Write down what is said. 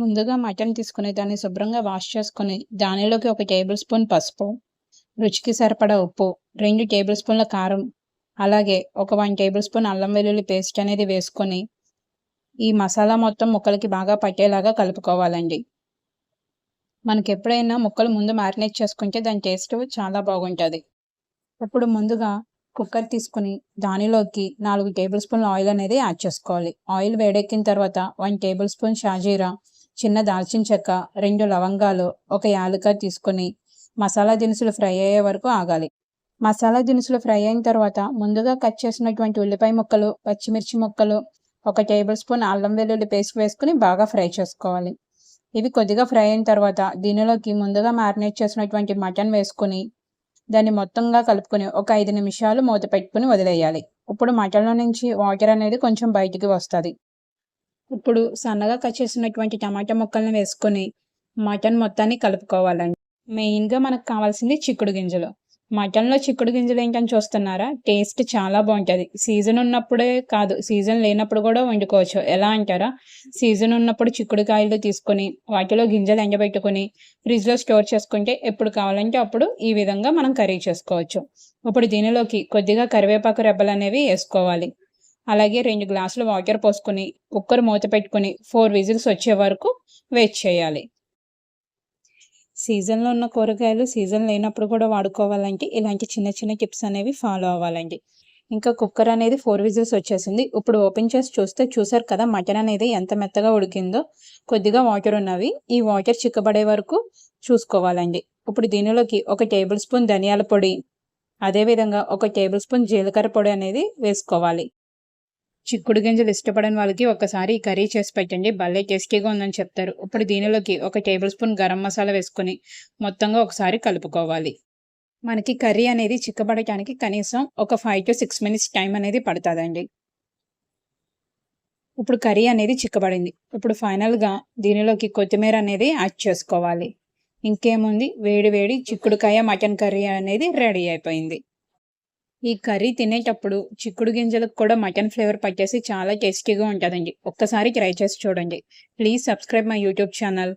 ముందుగా మటన్ తీసుకుని దాన్ని శుభ్రంగా వాష్ చేసుకుని దానిలోకి ఒక టేబుల్ స్పూన్ పసుపు రుచికి సరిపడా ఉప్పు రెండు టేబుల్ స్పూన్ల కారం అలాగే ఒక వన్ టేబుల్ స్పూన్ అల్లం వెల్లుల్లి పేస్ట్ అనేది వేసుకొని ఈ మసాలా మొత్తం ముక్కలకి బాగా పట్టేలాగా కలుపుకోవాలండి. మనకి ఎప్పుడైనా ముక్కలు ముందు మ్యారినేట్ చేసుకుంటే దాని టేస్ట్ చాలా బాగుంటుంది. ఇప్పుడు ముందుగా కుక్కర్ తీసుకుని దానిలోకి నాలుగు టేబుల్ స్పూన్ల ఆయిల్ అనేది యాడ్ చేసుకోవాలి. ఆయిల్ వేడెక్కిన తర్వాత వన్ టేబుల్ స్పూన్ షాజీరా చిన్న దాల్చిన చెక్క రెండు లవంగాలు ఒక యాలక తీసుకొని మసాలా దినుసులు ఫ్రై అయ్యే వరకు ఆగాలి. మసాలా దినుసులు ఫ్రై అయిన తర్వాత ముందుగా కట్ చేసినటువంటి ఉల్లిపాయ ముక్కలు పచ్చిమిర్చి ముక్కలు ఒక టేబుల్ స్పూన్ అల్లం వెల్లుల్లి పేస్ట్ వేసుకుని బాగా ఫ్రై చేసుకోవాలి. ఇవి కొద్దిగా ఫ్రై అయిన తర్వాత దీనిలోకి ముందుగా మ్యారినేట్ చేసినటువంటి మటన్ వేసుకుని దాన్ని మొత్తంగా కలుపుకొని ఒక ఐదు నిమిషాలు మూత పెట్టుకుని వదిలేయాలి. ఇప్పుడు మటన్లో నుంచి వాటర్ అనేది కొంచెం బయటికి వస్తుంది. ఇప్పుడు సన్నగా కట్ చేసినటువంటి టమాటా ముక్కలను వేసుకొని మటన్ మొత్తాన్ని కలుపుకోవాలండి. మెయిన్గా మనకు కావాల్సింది చిక్కుడు గింజలు. మటన్లో చిక్కుడు గింజలు ఏంటని చూస్తున్నారా? టేస్ట్ చాలా బాగుంటుంది. సీజన్ ఉన్నప్పుడే కాదు సీజన్ లేనప్పుడు కూడా వండుకోవచ్చు. ఎలా అంటారా? సీజన్ ఉన్నప్పుడు చిక్కుడుకాయలు తీసుకొని వాటిలో గింజలు ఎండబెట్టుకొని ఫ్రిడ్జ్లో స్టోర్ చేసుకుంటే ఎప్పుడు కావాలంటే అప్పుడు ఈ విధంగా మనం కర్రీ చేసుకోవచ్చు. ఇప్పుడు దీనిలోకి కొద్దిగా కరివేపాకు రెబ్బలు అనేవి వేసుకోవాలి. అలాగే రెండు గ్లాసులు వాటర్ పోసుకొని కుక్కర్ మూత పెట్టుకొని ఫోర్ విజిల్స్ వచ్చే వరకు వెయిట్ చేయాలి. సీజన్లో ఉన్న కూరగాయలు సీజన్ లేనప్పుడు కూడా వాడుకోవాలంటే ఇలాంటి చిన్న చిన్న టిప్స్ అనేవి ఫాలో అవ్వాలండి. ఇంకా కుక్కర్ అనేది ఫోర్ విజిల్స్ వచ్చేసింది. ఇప్పుడు ఓపెన్ చేసి చూస్తే చూసారు కదా మటన్ అనేది ఎంత మెత్తగా ఉడికిందో కొద్దిగా వాటర్ ఉన్నవి. ఈ వాటర్ చిక్కబడే వరకు చూసుకోవాలండి. ఇప్పుడు దీనిలోకి ఒక టేబుల్ స్పూన్ ధనియాల పొడి అదేవిధంగా ఒక టేబుల్ స్పూన్ జీలకర్ర పొడి అనేది వేసుకోవాలి. చిక్కుడు గింజలు ఇష్టపడని వాళ్ళకి ఒకసారి ఈ కర్రీ చేసి పెట్టండి. భలే టేస్టీగా ఉందని చెప్తారు. ఇప్పుడు దీనిలోకి ఒక టేబుల్ స్పూన్ గరం మసాలా వేసుకొని మొత్తంగా ఒకసారి కలుపుకోవాలి. మనకి కర్రీ అనేది చిక్కబడటానికి కనీసం ఒక five to six minutes time అనేది పడుతుందండి. ఇప్పుడు కర్రీ అనేది చిక్కబడింది. ఇప్పుడు ఫైనల్గా దీనిలోకి కొత్తిమీర అనేది యాడ్ చేసుకోవాలి. ఇంకేముంది? వేడి వేడి చిక్కుడుకాయ మటన్ కర్రీ అనేది రెడీ అయిపోయింది. ఈ కర్రీ తినేటప్పుడు చిక్కుడు గింజలకు కూడా మటన్ ఫ్లేవర్ పట్టేసి చాలా టేస్టీగా ఉంటుందండి. ఒక్కసారి ట్రై చేసి చూడండి. Please subscribe my YouTube channel.